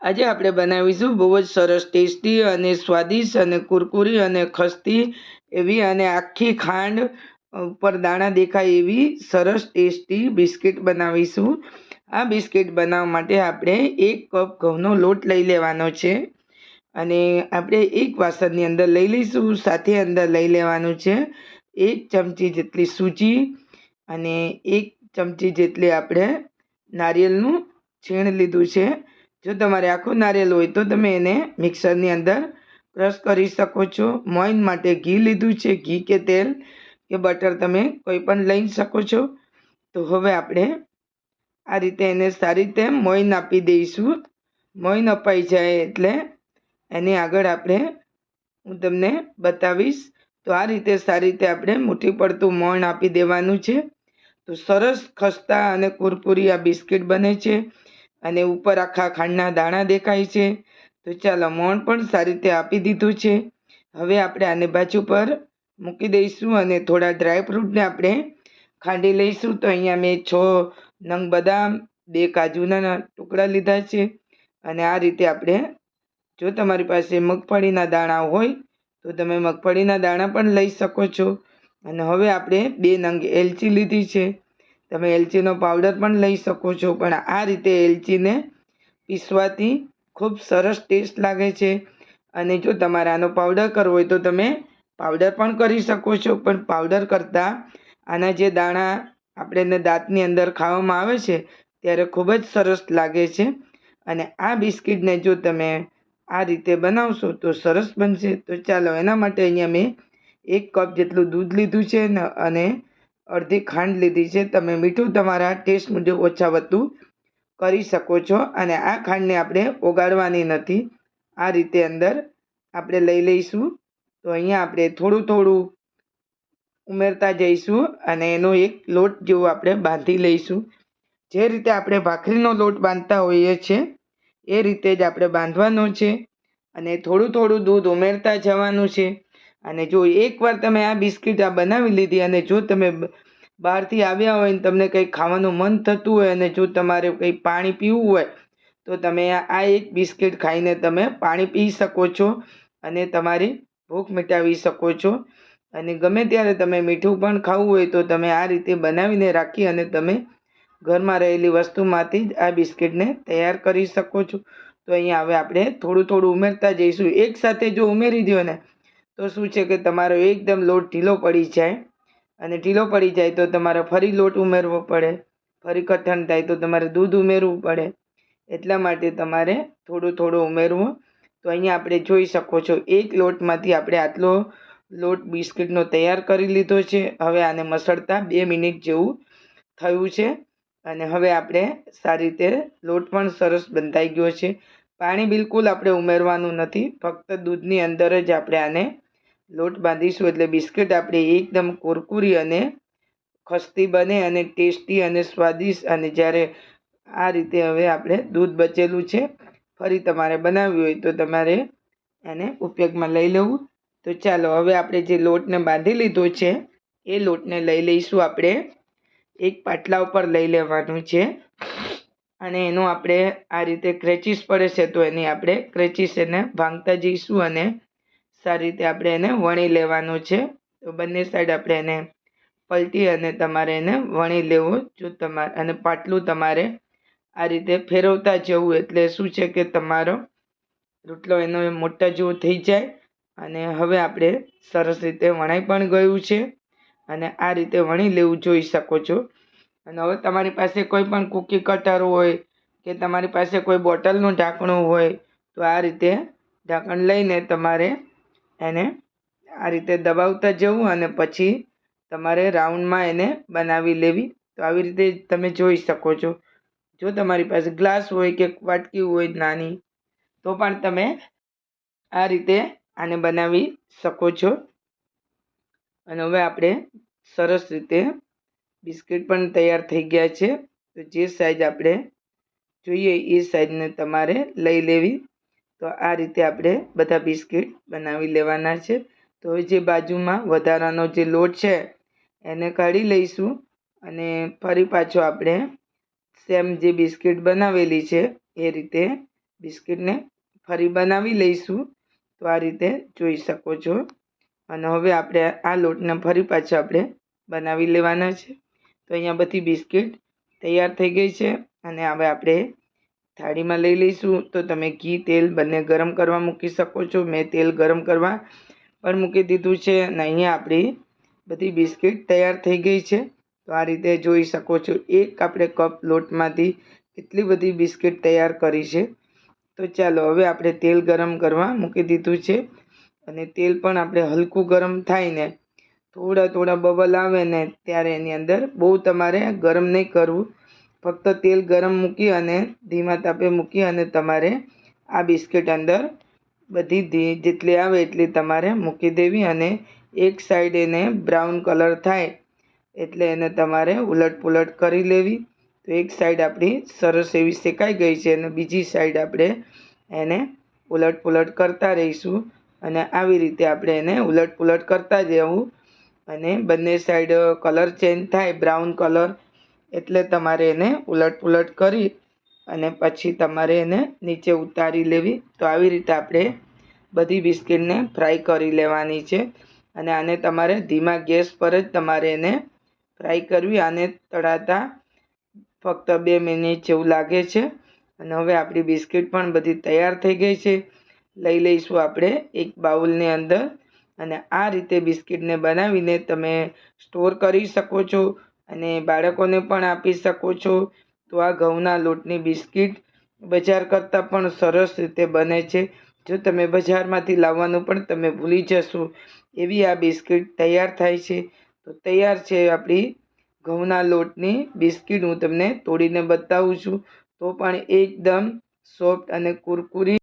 આજે આપણે બનાવીશું બહુ જ સરસ ટેસ્ટી અને સ્વાદિષ્ટ અને કુરકુરી અને ખસ્તી એવી અને આખી ખાંડ ઉપર દાણા દેખાય એવી સરસ ટેસ્ટી બિસ્કિટ બનાવીશું. આ બિસ્કિટ બનાવવા માટે આપણે એક કપ ઘઉંનો લોટ લઈ લેવાનો છે અને આપણે એક વાસણની અંદર લઈ લઈશું, સાથે અંદર લઈ લેવાનું છે એક ચમચી જેટલી સૂજી અને એક ચમચી જેટલી આપણે નારિયેળનું છીણ લીધું છે. જો તમારે આખું નારિયેલ હોય તો તમે એને મિક્સરની અંદર ક્રશ કરી શકો છો. મોઈન માટે ઘી લીધું છે. ઘી કે તેલ કે બટર તમે કોઈ પણ લઈ શકો છો. તો હવે આપણે આ રીતે એને સારી રીતે મોઈન આપી દઈશું. મોઈન અપાઈ જાય એટલે એની આગળ આપણે હું તમને બતાવીશ. તો આ રીતે સારી રીતે આપણે મુઠ્ઠી પડતું મોણ આપી દેવાનું છે. તો સરસ ખસ્તા અને કુરકુરી આ બિસ્કિટ બને છે. અને ઉપર આખા ખાંડના દાણા દેખાય છે. તો ચાલો મોણ પણ સારી રીતે આપી દીધું છે. હવે આપણે આને બાજુ પર મૂકી દઈશું અને થોડા ડ્રાય ફ્રૂટને આપણે ખાંડી લઈશું. તો અહીંયા મેં છ નંગ બદામ, બે કાજુના ટુકડા લીધા છે. અને આ રીતે આપણે જો તમારી પાસે મગફળીના દાણા હોય તો તમે મગફળીના દાણા પણ લઈ શકો છો. અને હવે આપણે બે નંગ એલચી લીધી છે. તમે એલચીનો પાવડર પણ લઈ શકો છો, પણ આ રીતે એલચીને પીસવાથી ખૂબ સરસ ટેસ્ટ લાગે છે. અને જો તમારે આનો પાવડર કરવો હોય તો તમે પાવડર પણ કરી શકો છો, પણ પાવડર કરતાં આના જે દાણા આપણે દાંતની અંદર ખાવામાં આવે છે, ત્યારે ખૂબ જ સરસ લાગે છે. અને આ બિસ્કિટને જો તમે આ રીતે બનાવશો તો સરસ બનશે. તો ચાલો એના માટે અહીંયા મેં એક કપ જેટલું દૂધ લીધું છે અને અડધી ખાંડ લીધી છે. તમે મીઠું તમારા ટેસ્ટ મુજબ ઓછા વધતું કરી શકો છો અને આ ખાંડને આપણે ઓગાળવાની નથી. આ રીતે અંદર આપણે લઈ લઈશું. તો અહીંયા આપણે થોડું થોડું ઉમેરતા જઈશું અને એનો એક લોટ જેવો આપણે બાંધી લઈશું. જે રીતે આપણે ભાખરીનો લોટ બાંધતા હોઈએ છીએ એ રીતે જ આપણે બાંધવાનો છે અને થોડું થોડું દૂધ ઉમેરતા જવાનું છે. અને જો એકવાર તમે આ બિસ્કિટ આ બનાવી લીધી અને જો તમે બહારથી આવ્યા હોય ને તમને કંઈ ખાવાનું મન થતું હોય અને જો તમારે કંઈ પાણી પીવું હોય, તો તમે આ એક બિસ્કિટ ખાઈને તમે પાણી પી શકો છો અને તમારી ભૂખ મિટાવી શકો છો. અને ગમે ત્યારે તમે મીઠું પણ ખાવું હોય, તો તમે આ રીતે બનાવીને રાખી અને તમે ઘરમાં રહેલી વસ્તુમાંથી જ આ બિસ્કિટને તૈયાર કરી શકો છો. તો અહીંયા હવે આપણે થોડું થોડું ઉમેરતા જઈશું. એકસાથે જો ઉમેરી દો ને, તો શું છે કે તમારો એકદમ લોટ ઢીલો પડી જાય. અને ઢીલો પડી જાય તો તમારે ફરી લોટ ઉમેરવો પડે, ફરી કઠણ થાય તો તમારે દૂધ ઉમેરવું પડે. એટલા માટે તમારે થોડું થોડું ઉમેરવું. તો અહીંયા આપણે જોઈ શકો છો, એક લોટમાંથી આપણે આટલો લોટ બિસ્કિટનો તૈયાર કરી લીધો છે. હવે આને મસળતા બે મિનિટ જેવું થયું છે. અને હવે આપણે સારી રીતે લોટ પણ સરસ બંધાઈ ગયો છે. પાણી બિલકુલ આપણે ઉમેરવાનું નથી, ફક્ત દૂધની અંદર જ આપણે આને લોટ બાંધીશું એટલે બિસ્કિટ આપણે એકદમ કુરકુરી અને ખસ્તી બને અને ટેસ્ટી અને સ્વાદિષ્ટ. અને જ્યારે આ રીતે હવે આપણે દૂધ બચેલું છે, ફરી તમારે બનાવવી હોય તો તમારે એને ઉપયોગમાં લઈ લેવું. તો ચાલો, હવે આપણે જે લોટને બાંધી લીધો છે, એ લોટને લઈ લઈશું આપણે. એક પાટલા ઉપર લઈ લેવાનું છે. અને એનું આપણે આ રીતે ક્રેચીસ પડે છે તો એની આપણે ક્રેચીસ એને ભાંગતા જઈશું અને સારી રીતે આપણે એને વણી લેવાનું છે. તો બંને સાઈડ આપણે એને પલટી અને તમારે એને વણી લેવું જો તમારે અને પાટલું તમારે આ રીતે ફેરવતા જવું એટલે શું છે કે તમારો રોટલો એનો મોટા જેવો થઈ જાય અને હવે આપણે સરસ રીતે વણાઈ પણ ગયું છે અને આ રીતે વણી લેવું જોઈ શકો છો. અને હવે તમારી પાસે કોઈ પણ કૂકી કટર હોય કે તમારી પાસે કોઈ બોટલનું ઢાંકણું હોય તો આ રીતે ઢાંકણ લઈને તમારે એને આ રીતે દબાવતા જવું અને પછી તમારે રાઉન્ડમાં એને બનાવી લેવી. તો આવી રીતે તમે જોઈ શકો છો. જો તમારી પાસે ગ્લાસ હોય કે વાટકી હોય નાની, તો પણ તમે આ રીતે આને બનાવી શકો છો. અને હવે આપણે સરસ રીતે બિસ્કિટ પણ તૈયાર થઈ ગયા છે. તો જે સાઈઝ આપણે જોઈએ એ સાઈઝને તમારે લઈ લેવી. તો આ રીતે આપણે બધા બિસ્કિટ બનાવી લેવાના છે. તો જે બાજુમાં વધારાનો જે લોટ છે, એને કાઢી લઈશું અને ફરી પાછો આપણે સેમ જે બિસ્કિટ બનાવેલી છે, એ રીતે બિસ્કિટને ફરી બનાવી લઈશું. તો આ રીતે જોઈ શકો છો. અને હવે આપણે આ લોટને ફરી પાછા આપણે બનાવી લેવાના છે. તો અહીંયા બધી બિસ્કિટ તૈયાર થઈ ગઈ છે અને હવે આપણે થાળીમાં લઈ લઈશું. તો તમે ઘી, તેલ બંને ગરમ કરવા મૂકી શકો છો. મેં તેલ ગરમ કરવા પણ મૂકી દીધું છે અને અહીંયા આપણી બધી બિસ્કિટ તૈયાર થઈ ગઈ છે. તો આ રીતે જોઈ શકો છો. એક આપણે કપ લોટમાંથી કેટલી બધી બિસ્કિટ તૈયાર કરી છે. તો ચાલો, હવે આપણે તેલ ગરમ કરવા મૂકી દીધું છે અને તેલ પણ આપણે હલકું ગરમ થાય ને થોડા થોડા બબલ આવે ને ત્યારે એની અંદર બહુ તમારે ગરમ નહીં કરવું. ફક્ત તેલ ગરમ મૂકી અને ધીમા તાપે મૂકી અને તમારે આ બિસ્કિટ અંદર બધી ધી જેટલી આવે એટલી તમારે મૂકી દેવી અને એક સાઈડ એને બ્રાઉન કલર થાય એટલે એને તમારે ઉલટ પુલટ કરી લેવી. તો એક સાઈડ આપણી સરસ એવી શેકાઈ ગઈ છે અને બીજી સાઈડ આપણે એને ઉલટ પુલટ કરતા રહીશું અને આવી રીતે આપણે એને ઉલટ પુલટ કરતા જવું અને બંને સાઈડ કલર ચેન્જ થાય બ્રાઉન કલર એટલે તમારે એને ઉલટ પુલટ કરી અને પછી તમારે એને નીચે ઉતારી લેવી. તો આવી રીતે આપણે બધી બિસ્કિટને ફ્રાય કરી લેવાની છે. અને આને તમારે ધીમા ગેસ પર જ તમારે એને ફ્રાય કરવી, આને તળાતા ફક્ત બે મિનિટ જેવું લાગે છે. અને હવે આપણી બિસ્કિટ પણ બધી તૈયાર થઈ ગઈ છે. લઈ લઈશું આપણે એક બાઉલની અંદર. અને આ રીતે બિસ્કિટને બનાવીને તમે સ્ટોર કરી શકો છો. અને બાળકોને પણ આપી શકો છો. તો આ ઘઉંના લોટની બિસ્કિટ બજાર કરતાં પણ સરસ રીતે બને છે. જો તમે બજારમાંથી લાવવાનું પણ તમે ભૂલી જશો, એવી આ બિસ્કિટ તૈયાર થાય છે. તો તૈયાર છે આપણી ઘઉંના લોટની બિસ્કિટ. હું તમને તોડીને બતાવું છું. તો પણ એકદમ સોફ્ટ અને કુરકુરી